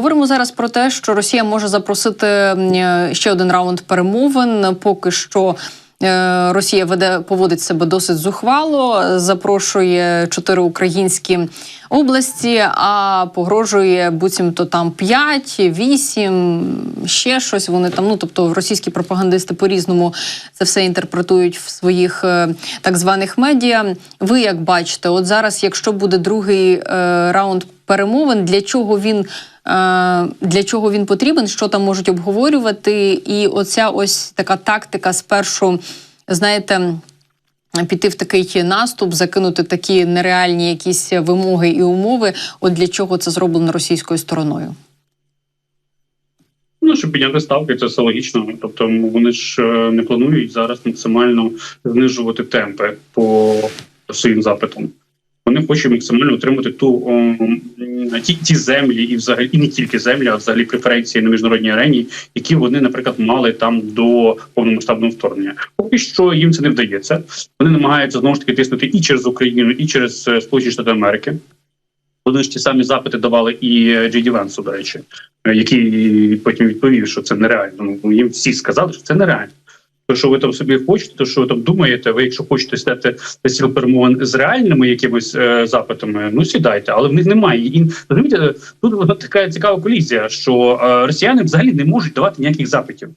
Говоримо зараз про те, що Росія може запросити е, ще один раунд перемовин. Поки що е, Росія веде поводить себе досить зухвало, запрошує чотири українські області, а погрожує буцімто там 5, 8, ще щось. Вони там, ну тобто, російські пропагандисти по-різному це все інтерпретують в своїх е, так званих медіа. Ви як бачите, от зараз, якщо буде другий раунд перемовин, для чого він? е, Для чого він потрібен, що там можуть обговорювати, і оця ось така тактика спершу, знаєте, піти в такий наступ, закинути такі нереальні якісь вимоги і умови. От для чого це зроблено російською стороною? Ну, щоб підняти ставки, це все логічно. Тобто вони ж е, не планують зараз максимально знижувати темпи по своїм запитам. Вони хочуть максимально отримати ту о, ті, ті землі, і взагалі і не тільки землі, а взагалі преференції на міжнародній арені, які вони, наприклад, мали там до повномасштабного вторгнення. Поки що їм це не вдається. Вони намагаються знову ж таки тиснути і через Україну, і через е, Сполучені Штати Америки. Вони ж ті самі запити давали і Джейді Венсу, до речі, е, який потім відповів, що це нереально. Ну їм всі сказали, що це нереально. То, що ви там собі хочете, то що ви там думаєте, ви, якщо хочете стати на стіл перемовин з реальними якимись е, запитами, ну сідайте, але в них немає. І розумієте, тут вона така цікава колізія, що е, росіяни взагалі не можуть давати ніяких запитів,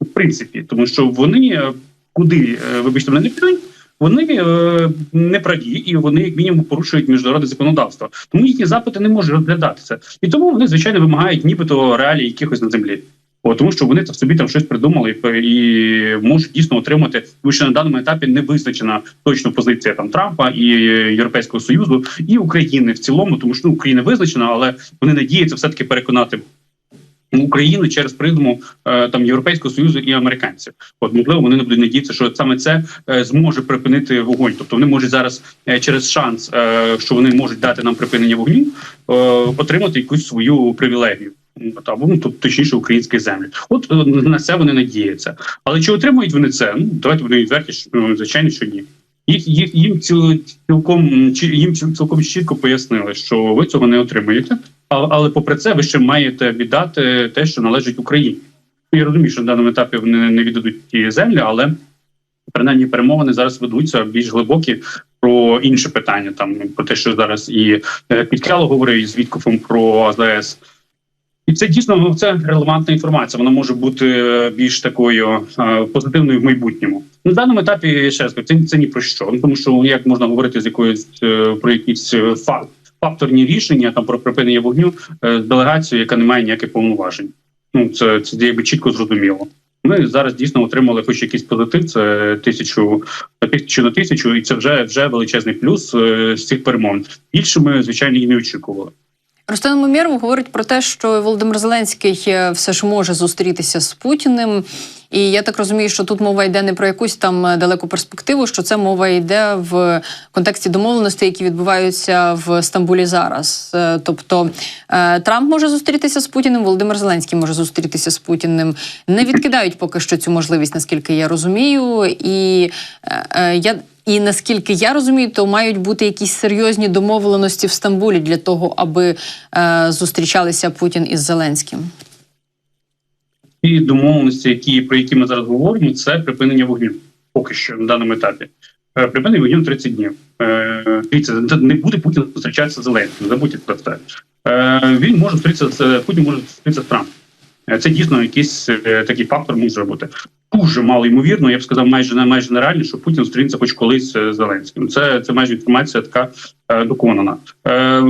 в принципі, тому що вони е, куди, е, вибачте, мене не підуть. Вони е, не праві і вони як мінімум порушують міжнародне законодавство. Тому їхні запити не можуть розглядатися, і тому вони звичайно вимагають, нібито реалій якихось на землі. О, тому що вони собі там щось придумали і, можуть дійсно отримати, тому що на даному етапі не визначена точно позиція там Трампа і Європейського союзу і України в цілому, тому що ну, Україна визначена, але вони надіються все таки переконати. Україну через призму е, там європейського союзу і американців, от можливо, вони не будуть надіятися, що саме це е, зможе припинити вогонь. Тобто вони можуть зараз е, через шанс, що вони можуть дати нам припинення вогню, отримати якусь свою привілегію. Або ну, точніше українські землі. От е, на це вони надіються. Але чи отримують вони це? Ну давайте вони відверті, що ну, звичайно, що ні. Їх їх їм цілком їм цілком чітко пояснили, що ви цього не отримаєте. Але попри це, ви ще маєте віддати те, що належить Україні. Ну, Я розумію, що на даному етапі вони не віддадуть ті землі, але принаймні перемовини зараз ведуться більш глибокі про інше питання. Там про те, що зараз і е, Підкало говорив із Віткофом про АЗС. І це дійсно ну, це релевантна інформація. Вона може бути е, більш такою е, позитивною в майбутньому. На даному етапі ще раз це, це ні про що. Ну тому що як можна говорити з якоюсь е, про якісь е, факт, факторні рішення там про припинення вогню е, з делегацією, яка не має ніяких повноважень. Ну це це якби чітко зрозуміло. Ми зараз дійсно отримали хоч якийсь позитив. Це тисячу тисячу на тисячу, і це вже вже величезний плюс е, з цих перемовин. Більше ми звичайно і не очікували. Рустем Умєров говорить про те, що Володимир Зеленський е, все ж може зустрітися з Путіним. І я так розумію, що тут мова йде не про якусь там е, далеку перспективу, що це мова йде в контексті домовленостей, які відбуваються в Стамбулі зараз. Е, Тобто Трамп може зустрітися з Путіним, Володимир Зеленський може зустрітися з Путіним. Не відкидають поки що цю можливість, наскільки я розумію. І я. І наскільки я розумію, то мають бути якісь серйозні домовленості в Стамбулі для того, аби е, зустрічалися Путін із Зеленським. Ті домовленості, які про які ми зараз говоримо, це припинення вогню. Поки що на даному етапі. Е, Припинення вогню 30 днів. Е, Дивіться, не буде Путін зустрічатися з Зеленським. Забудьте про це. Е, Він може зустрітися з Путін може зустрітися з Трампом. Це дійсно якийсь такий фактор може бути. Дуже мало ймовірно, я б сказав, майже не майже нереально, що Путін зустрінеться хоч колись е, з Зеленським. Це це майже інформація така е, доконана. Е,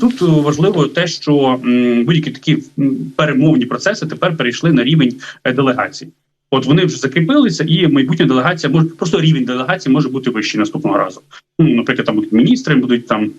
тут важливо те, що будь-які такі перемовні процеси тепер перейшли на рівень е, делегацій. От вони вже закріпилися, і майбутня делегація може просто рівень делегації може бути вищий наступного разу. Ну, наприклад, там будуть міністри, будуть там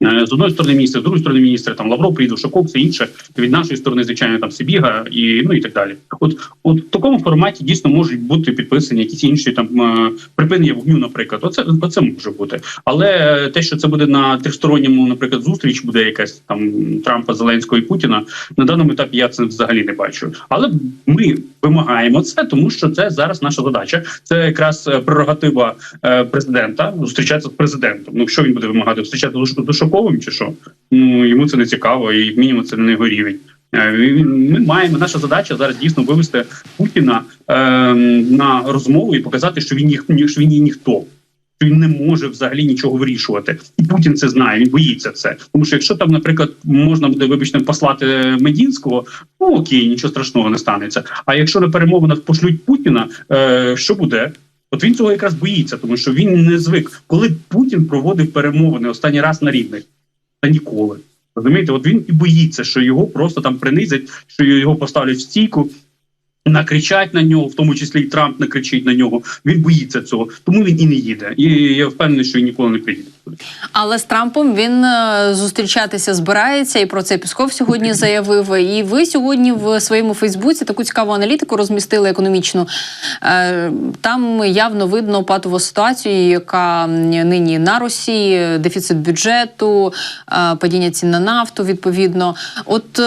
з одної сторони міністри, з другої сторони міністри, там Лавров приїде, Ушаков, все інше. Від нашої сторони, звичайно, там Сибіга і ну і так далі. От, от в такому форматі дійсно можуть бути підписані якісь інші там е, припинення вогню, наприклад. Оце оце може бути. Але е, те, що це буде на трьохсторонньому, наприклад, зустріч, буде якась там Трампа, Зеленського і Путіна. На даному етапі я це взагалі не бачу. Але ми вимагаємо це, тому що це зараз наша задача. Це якраз е, прерогатива е, президента зустрічатися з президентом. Ну що він буде вимагати? Зустрічатися з Ушаковим чи що? Ну йому це не цікаво, і мінімум це не його рівень. Е, Ми маємо наша задача зараз дійсно вивести Путіна е, на розмову і показати, що він їх що він є ніхто. Що він не може взагалі нічого вирішувати, і Путін це знає. Він боїться це. Тому що якщо там, наприклад, можна буде вибачте послати Медінського, ну окей, нічого страшного не станеться. А якщо на перемовинах пошлють Путіна, е, що буде? От він цього якраз боїться, тому що він не звик, коли Путін проводив перемовини останній раз на рівних та ніколи. Розумієте, от він і боїться, що його просто там принизять, що його поставлять в стійку, накричать на нього, в тому числі і Трамп накричить на нього. Він боїться цього, тому він і не їде. І я впевнений, що він ніколи не приїде. Але з Трампом він е, зустрічатися збирається, і про це Пісков сьогодні заявив. І ви сьогодні в своєму Фейсбуці таку цікаву аналітику розмістили економічну. Е, Там явно видно патову ситуацію, яка нині на Росії, дефіцит бюджету, е, падіння цін на нафту. Відповідно, от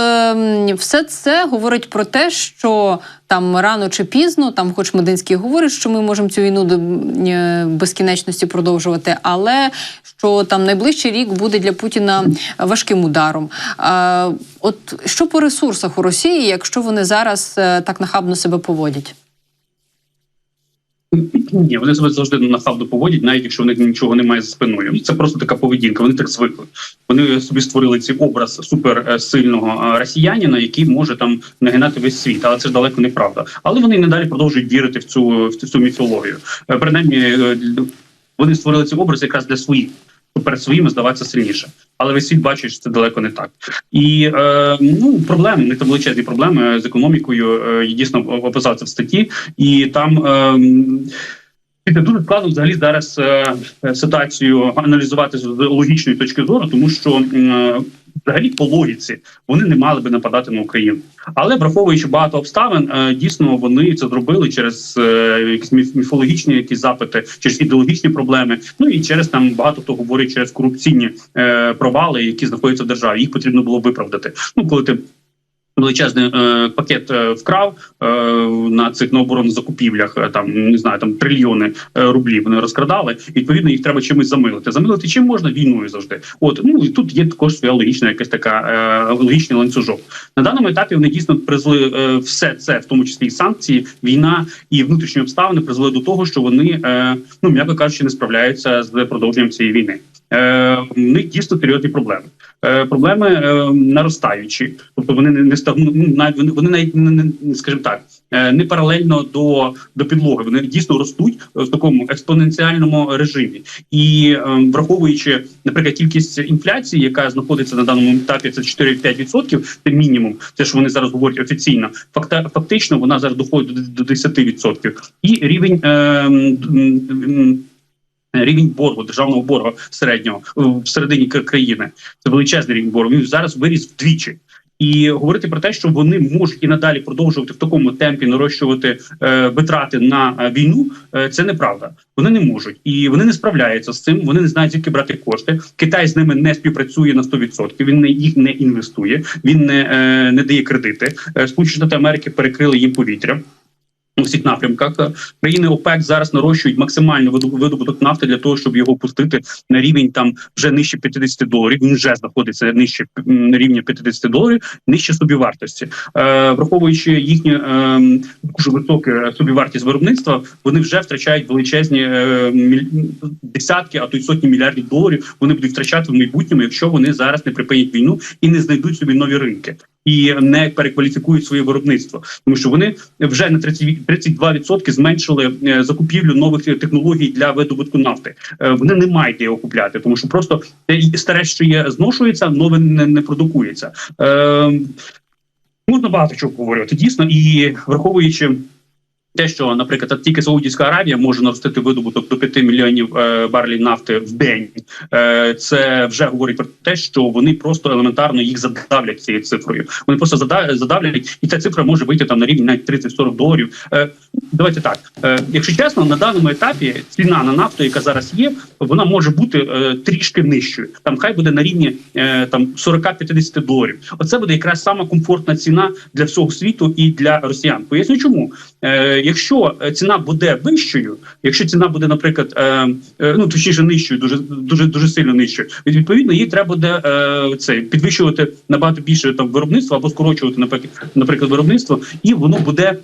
все це говорить про те, що там рано чи пізно, там, хоч Мединський говорить, що ми можемо цю війну до безкінечності продовжувати, але що там найближчий рік буде для Путіна важким ударом. А, от що по ресурсах у Росії, якщо вони зараз е, так нахабно себе поводять? Ні, вони себе завжди нахабно поводять, навіть якщо в них нічого немає за спиною. Це просто така поведінка. Вони так звикли. Вони собі створили цей образ суперсильного е, росіянина, який може там нагинати весь світ. Але це ж далеко не правда. Але вони і надалі продовжують вірити в цю в цю міфологію. Е, Принаймні, вони створили цей образ якраз для своїх. Перед своїми здаватися сильніше, але весь світ бачить, що це далеко не так. І е, ну проблеми, не там величезні проблеми з економікою. Е, дійсно описав це в статті, і там. Е, це дуже складно взагалі зараз е, е, ситуацію аналізувати з логічної точки зору, тому що е, взагалі по логіці вони не мали би нападати на Україну. Але враховуючи багато обставин, дійсно вони це зробили через якісь міф- міфологічні якісь запити, через ідеологічні проблеми. Ну і через там багато хто говорить через корупційні провали, які знаходяться в державі. Їх потрібно було виправдати. Ну коли ти. Величезний е, пакет е, вкрав е, на цих на оборонних закупівлях. е, Там не знаю, там трильйони е, рублів вони розкрадали. І, відповідно, їх треба чимось замилити. Замилити чим можна війною завжди. От ну і тут є також своя логічна, якась така е, логічний ланцюжок. На даному етапі вони дійсно призвели е, все це, в тому числі і санкції, війна і внутрішні обставини призвели до того, що вони е, ну м'яко кажучи, не справляються з продовженням цієї війни. Е, в них дійсно серйозні проблеми. Е, проблеми е, наростаючі, тобто вони не, не ну, вони, вони навіть не, не скажімо так, не паралельно до, до підлоги. Вони дійсно ростуть в такому експоненціальному режимі. І враховуючи, наприклад, кількість інфляції, яка знаходиться на даному етапі, це 4-5%, це мінімум, це ж вони зараз говорять офіційно. Факта, фактично вона зараз доходить до, до 10%. І рівень. Е, Рівень боргу державного боргу середнього е, в середині країни це величезний рівень боргу. Він зараз виріс вдвічі. І говорити про те, що вони можуть і надалі продовжувати в такому темпі нарощувати е, витрати на е, війну, е, це неправда. Вони не можуть і вони не справляються з цим. Вони не знають, звідки брати кошти. Китай з ними не співпрацює на 100%, Він не їх не інвестує, він не, е, не дає кредити. Е, Сполучені Штати Америки перекрили їм повітря. У всіх напрямках країни ОПЕК зараз нарощують максимально виду- видобуток нафти для того, щоб його пустити на рівень там вже нижче 50 доларів. Він вже знаходиться нижче м, рівня 50 доларів, нижче собівартості. Е, враховуючи їхню е, дуже високу собівартість виробництва, вони вже втрачають величезні е, десятки, а то й сотні мільярдів доларів. Вони будуть втрачати в майбутньому, якщо вони зараз не припинять війну і не знайдуть собі нові ринки. І не перекваліфікують своє виробництво, тому що вони вже на 30, 32% зменшили е, закупівлю нових технологій для видобутку нафти. Е, Вони не мають де його купляти, тому що просто те старе, що є, зношується, нове не, не продукується. Е, можна багато чого говорити дійсно, і враховуючи. Те, що, наприклад, тільки Саудівська Аравія може наростити видобуток до 5 мільйонів е, барлів нафти в день, е, це вже говорить про те, що вони просто елементарно їх задавлять цією цифрою. Вони просто зада- задавлять, і ця цифра може вийти там на рівні навіть 30-40 доларів. Е, давайте так. Якщо чесно, на даному етапі ціна на нафту, яка зараз є, вона може бути трішки нижчою. Там хай буде на рівні там 40-50 доларів. Оце буде якраз сама комфортна ціна для всього світу і для росіян. Поясню, чому. Якщо е, ціна буде вищою, якщо ціна буде, наприклад, е, е, ну точніше нижчою, дуже дуже дуже сильно нижчою, відповідно їй треба буде це підвищувати набагато більше там виробництво або скорочувати наприклад, наприклад, виробництво, і воно буде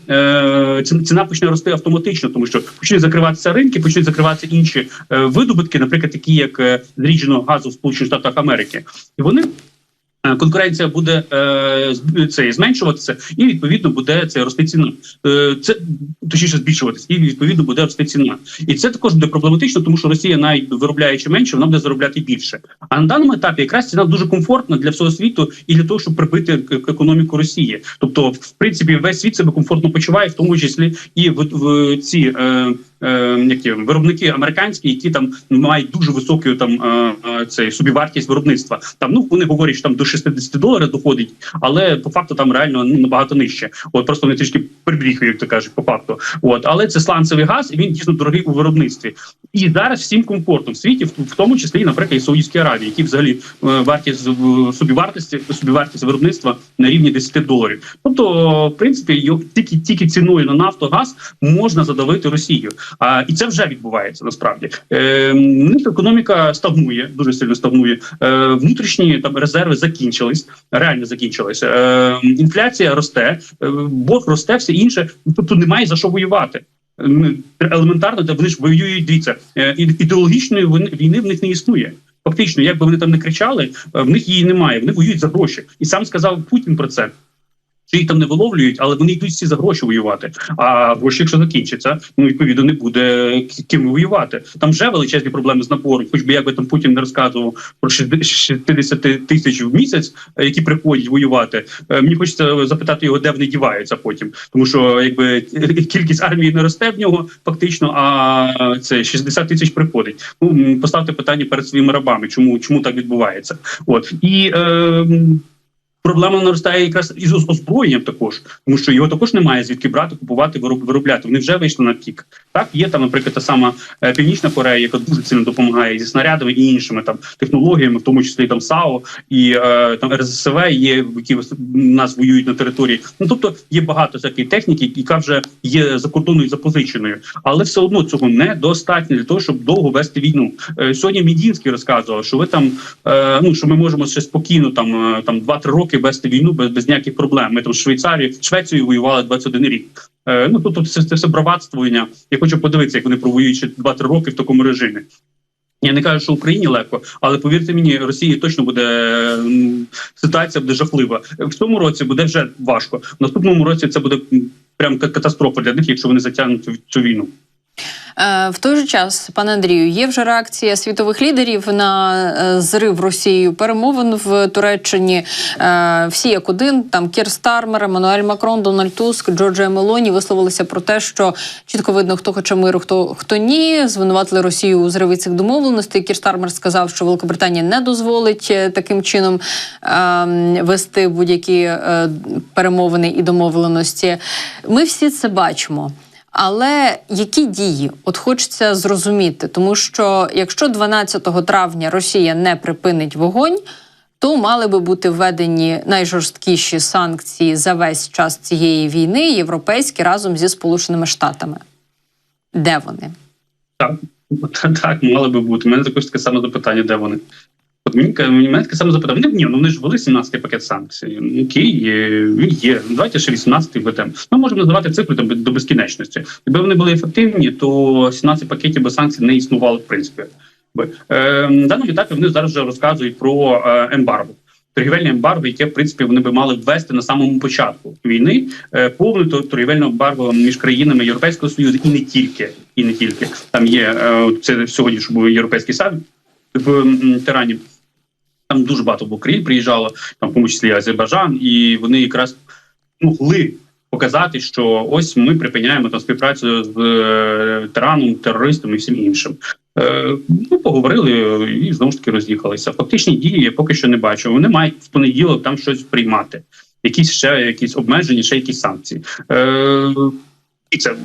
ціна почне рости автоматично, тому що почнуть закриватися ринки, почнуть закриватися інші видобутки, наприклад, такі як зрідженого газу в Сполучених Штатах Америки, і вони. Е, Конкуренція буде е, це зменшуватися, і відповідно буде це рости ціна. Е, це точніше збільшуватися, і відповідно буде рости ціна. І це також буде проблематично, тому що Росія, навіть виробляючи менше, вона буде заробляти більше. А на даному етапі якраз ціна дуже комфортна для всього світу і для того, щоб прибити економіку Росії. Тобто, в принципі, весь світ себе комфортно почуває, в тому числі і в, в ці. Е, які виробники американські, які там мають дуже високу там е, е, цей собівартість виробництва. Там ну вони говорять, що там до 60 доларів доходить, але по факту там реально набагато нижче. От просто вони трішки прибріхують, як то кажуть, по факту. От але це сланцевий газ, і він дійсно дорогий у виробництві. І зараз всім комфортно в світі, в, тому числі, наприклад, і Саудівській Аравії, які взагалі е, вартість собівартості собівартість виробництва на рівні 10 доларів. Тобто, в принципі, тільки тільки ціною на нафту газ можна задавити Росію. А і це вже відбувається насправді. Е, економіка стагнує, дуже сильно стагнує. Е, внутрішні там резерви закінчились, реально закінчились. Е, інфляція росте, е, борг росте, все інше. Тобто немає за що воювати. Елементарно, де вони ж воюють. Дивіться, е, ідеологічної війни в них не існує. Фактично, як би вони там не кричали, е, в них її немає. Вони воюють за гроші. І сам сказав Путін про це. Що їх там не виловлюють, але вони йдуть всі за гроші воювати. А гроші, якщо закінчаться, ну відповідно не буде ким воювати. Там вже величезні проблеми з набором. Хоч би якби там Путін не розказував про 60 тисяч в місяць, е, які приходять воювати. Е, Мені хочеться запитати його, де вони діваються потім, тому що якби кількість армії не росте в нього фактично, а це 60 тисяч приходить. Ну поставте питання перед своїми рабами, чому чому так відбувається? От і. Е, Проблема наростає якраз із озброєнням також, тому що його також немає звідки брати, купувати, вироб- виробляти. Вони вже вийшли на пік. Так є там, наприклад, та сама е, Північна Корея, яка дуже сильно допомагає зі снарядами і іншими там технологіями, в тому числі там САО і е, там РССВ є, які нас воюють на території. Ну тобто є багато всякої техніки, яка вже є закордонною запозиченою, але все одно цього недостатньо для того, щоб довго вести війну. Е, сьогодні Мідінський розказував, що ви там ну що ми можемо ще спокійно там там 2-3 роки вести війну без, без ніяких проблем. Ми там з Швейцарією, Швецією воювали 21 рік. Е, ну тобто це, це все браватствування. Я хочу подивитися, як вони провоюють ще 2-3 роки в такому режимі. Я не кажу, що Україні легко, але повірте мені, Росії точно буде ситуація буде жахлива. В цьому році буде вже важко. В наступному році це буде прям ка- катастрофа для них, якщо вони затягнуть цю війну. Е, В той же час, пане Андрію, є вже реакція світових лідерів на е, зрив Росією перемовин в Туреччині. Е, Всі як один, там Кір Стармер, Еммануель Макрон, Дональд Туск, Джорджія Мелоні висловилися про те, що чітко видно, хто хоче миру, хто хто ні. Звинуватили Росію у зриві цих домовленостей. Кір Стармер сказав, що Великобританія не дозволить таким чином е, вести будь-які перемовини і домовленості. Ми всі це бачимо. Але які дії? От хочеться зрозуміти, тому що якщо 12 травня Росія не припинить вогонь, то мали би бути введені найжорсткіші санкції за весь час цієї війни, європейські разом зі Сполученими Штатами. Де вони? Так, так, мали би бути. У мене також таке саме запитання, де вони. Саме запитання. Вони, ні, ну вони ж ввели 17-й пакет санкцій. Ну, Окей, він є. Ну, Давайте ще 18-й введемо. Ми можемо називати цифри до безкінечності. Якби вони були ефективні, то 17 пакетів без санкцій не існувало в принципі. Би. Е, даному етапі вони зараз вже розказують про е, ембарго. Торгівельне ембарго, яке в принципі вони би мали ввести на самому початку війни, е, повне тор- торгівельне ембарго між країнами Європейського союзу і не тільки, і не тільки там є е, це сьогодні, що був європейський саміт в Тирані. Там дуже багато було країн приїжджало, там в тому числі Азербайджан, і вони якраз могли показати, що ось ми припиняємо там співпрацю з е, тираном, терористом і всім іншим. Е, ну, поговорили і знову ж таки роз'їхалися. Фактичні дії я поки що не бачу. Вони мають в понеділок там щось приймати, якісь ще якісь обмеження, ще якісь санкції. Е, і це в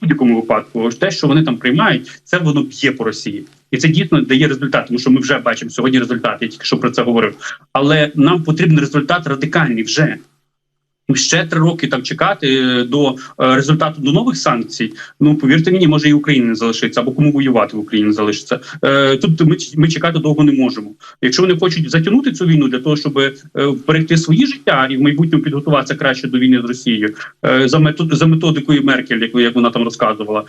будь-якому випадку. Те, що вони там приймають, це воно б'є по Росії, і це дійсно дає результат. Тому що ми вже бачимо сьогодні результат. Я тільки що про це говорив. Але нам потрібен результат радикальний вже. Ще три роки там чекати е, до е, результату до нових санкцій. Ну повірте мені, може і Україна не залишиться, або кому воювати в Україні залишиться. Е, Тут ми, ми чекати довго не можемо. Якщо вони хочуть затягнути цю війну для того, щоб берегти свої життя і в майбутньому підготуватися краще до війни з Росією, за метод за методикою Меркель, як, вона там розказувала,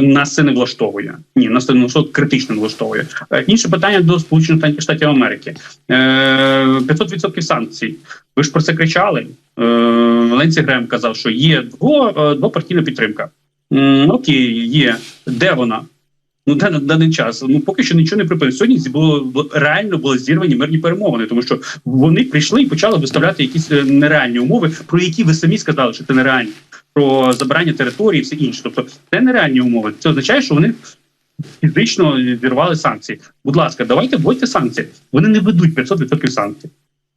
нас це не влаштовує. Ні, нас це не влаштовує, критично не влаштовує. Інше питання до Сполучених Штатів Америки. Е, 500% санкцій. Ви ж про це кричали. Е, Ленці Грем казав, що є дво, е, двопартійна підтримка. Окей, є. Де вона? Ну, де на даний час. Ну поки що нічого не припинить. Сьогодні було реально були зірвані мирні перемовини, тому що вони прийшли і почали виставляти якісь е, нереальні умови, про які ви самі сказали, що це нереальні. Про забирання території і все інше. Тобто це нереальні умови. Це означає, що вони фізично зірвали санкції. Будь ласка, давайте вводьте санкції. Вони не ведуть 500% санкцій.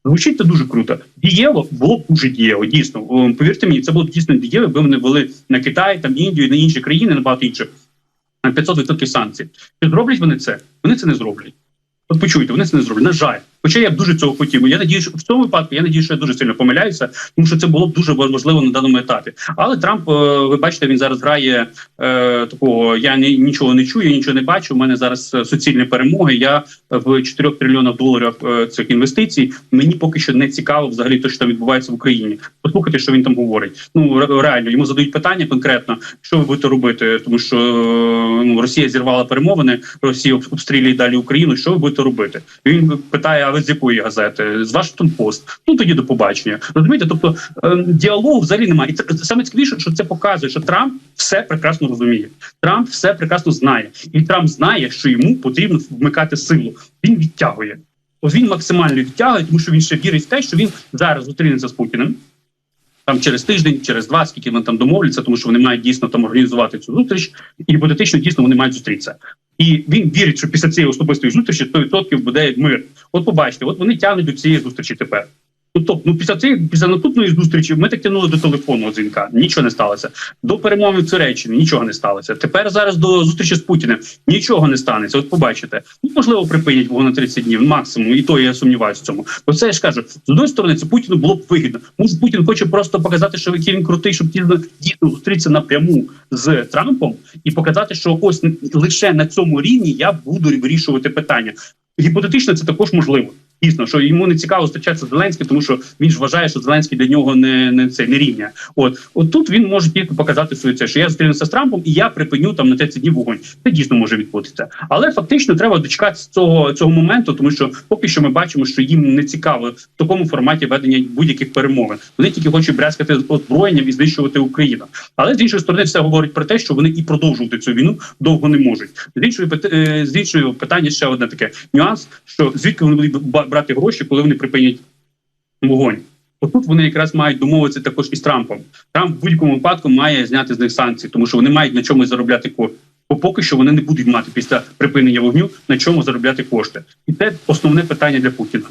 Звучить це дуже круто. Дієво було б дуже дієво. Дійсно, повірте мені, це було б дійсно дієво, якби вони вели на Китай, там Індію, на інші країни, на багато інших на 500% санкцій. Чи зроблять вони це? Вони це не зроблять. От почуйте, вони це не зроблять. На жаль, хоча я б дуже цього хотів. Я надію, що в цьому випадку я надію, що я дуже сильно помиляюся, тому що це було б дуже важливо на даному етапі. Але Трамп, е, ви бачите, він зараз грає е, такого. Я ні, нічого не чую, нічого не бачу. У мене зараз е, суцільні перемоги. Я в 4 трильйонах доларів е, цих інвестицій. Мені поки що не цікаво взагалі те, що там відбувається в Україні. Послухайте, що він там говорить. Ну реально йому задають питання конкретно, що ви будете робити, тому що ну, Росія зірвала перемовини, Росія обстрілює далі Україну. Що ви будете робити? Він питає: з якої газети? З Вашингтон Пост. Ну тоді до побачення. Розумієте, тобто е, діалогу взагалі немає. І це саме цікавіше, що це показує, що Трамп все прекрасно розуміє. Трамп все прекрасно знає, і Трамп знає, що йому потрібно вмикати силу. Він відтягує. Ось він максимально відтягує, тому що він ще вірить в те, що він зараз зустрінеться з Путіним. Там через тиждень, через два, скільки вони там домовляться, тому що вони мають дійсно там організувати цю зустріч, і гіпотетично дійсно вони мають зустрітися. І він вірить, що після цієї особистої зустрічі 100% буде мир. От побачите, от вони тягнуть до цієї зустрічі тепер. Ну, тобто, ну після цієї після наступної зустрічі ми так тягнули до телефонного дзвінка. Нічого не сталося. До перемови в Туреччині нічого не сталося. Тепер зараз до зустрічі з Путіним нічого не станеться. От побачите. Ну можливо, припинять вогонь на 30 днів максимум, і то я сумніваюся в цьому. Бо це я ж кажу, з одної сторони, це Путіну було б вигідно. Може, Путін хоче просто показати, що який він крутий, щоб дійсно дійсно зустрітися напряму з Трампом і показати, що ось лише на цьому рівні я буду вирішувати питання. Гіпотетично, це також можливо. Дійсно, що йому не цікаво зустрічатися з Зеленським, тому що він ж вважає, що Зеленський для нього не, не це не рівня. От от тут він може тільки показати свою це, що я зустрінуся з Трампом і я припиню там на 30 днів вогонь. Це дійсно може відбутися. Але фактично треба дочекатися цього цього моменту, тому що поки що ми бачимо, що їм не цікаво в такому форматі ведення будь-яких перемовин. Вони тільки хочуть брязкати озброєнням і знищувати Україну. Але з іншої сторони, все говорить про те, що вони і продовжувати цю війну довго не можуть. З іншої е, з іншої питання ще одне таке нюанс: що звідки вони ба- брати гроші, коли вони припинять вогонь. Отут вони якраз мають домовитися також із Трампом. Трамп в будь-якому випадку має зняти з них санкції, тому що вони мають на чомусь заробляти кошти. Бо поки що вони не будуть мати після припинення вогню на чому заробляти кошти, і це основне питання для Путіна.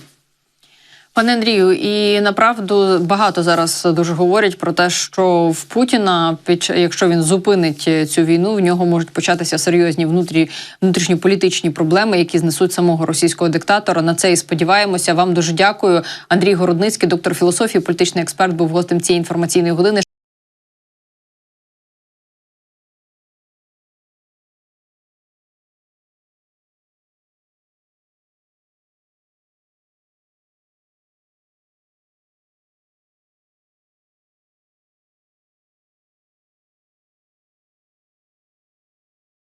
Пане Андрію, і направду багато зараз дуже говорять про те, що в Путіна, під якщо він зупинить цю війну, в нього можуть початися серйозні внутрі внутрішньополітичні проблеми, які знесуть самого російського диктатора. На це і сподіваємося. Вам дуже дякую. Андрій Городницький, доктор філософії, політичний експерт, був гостем цієї інформаційної години.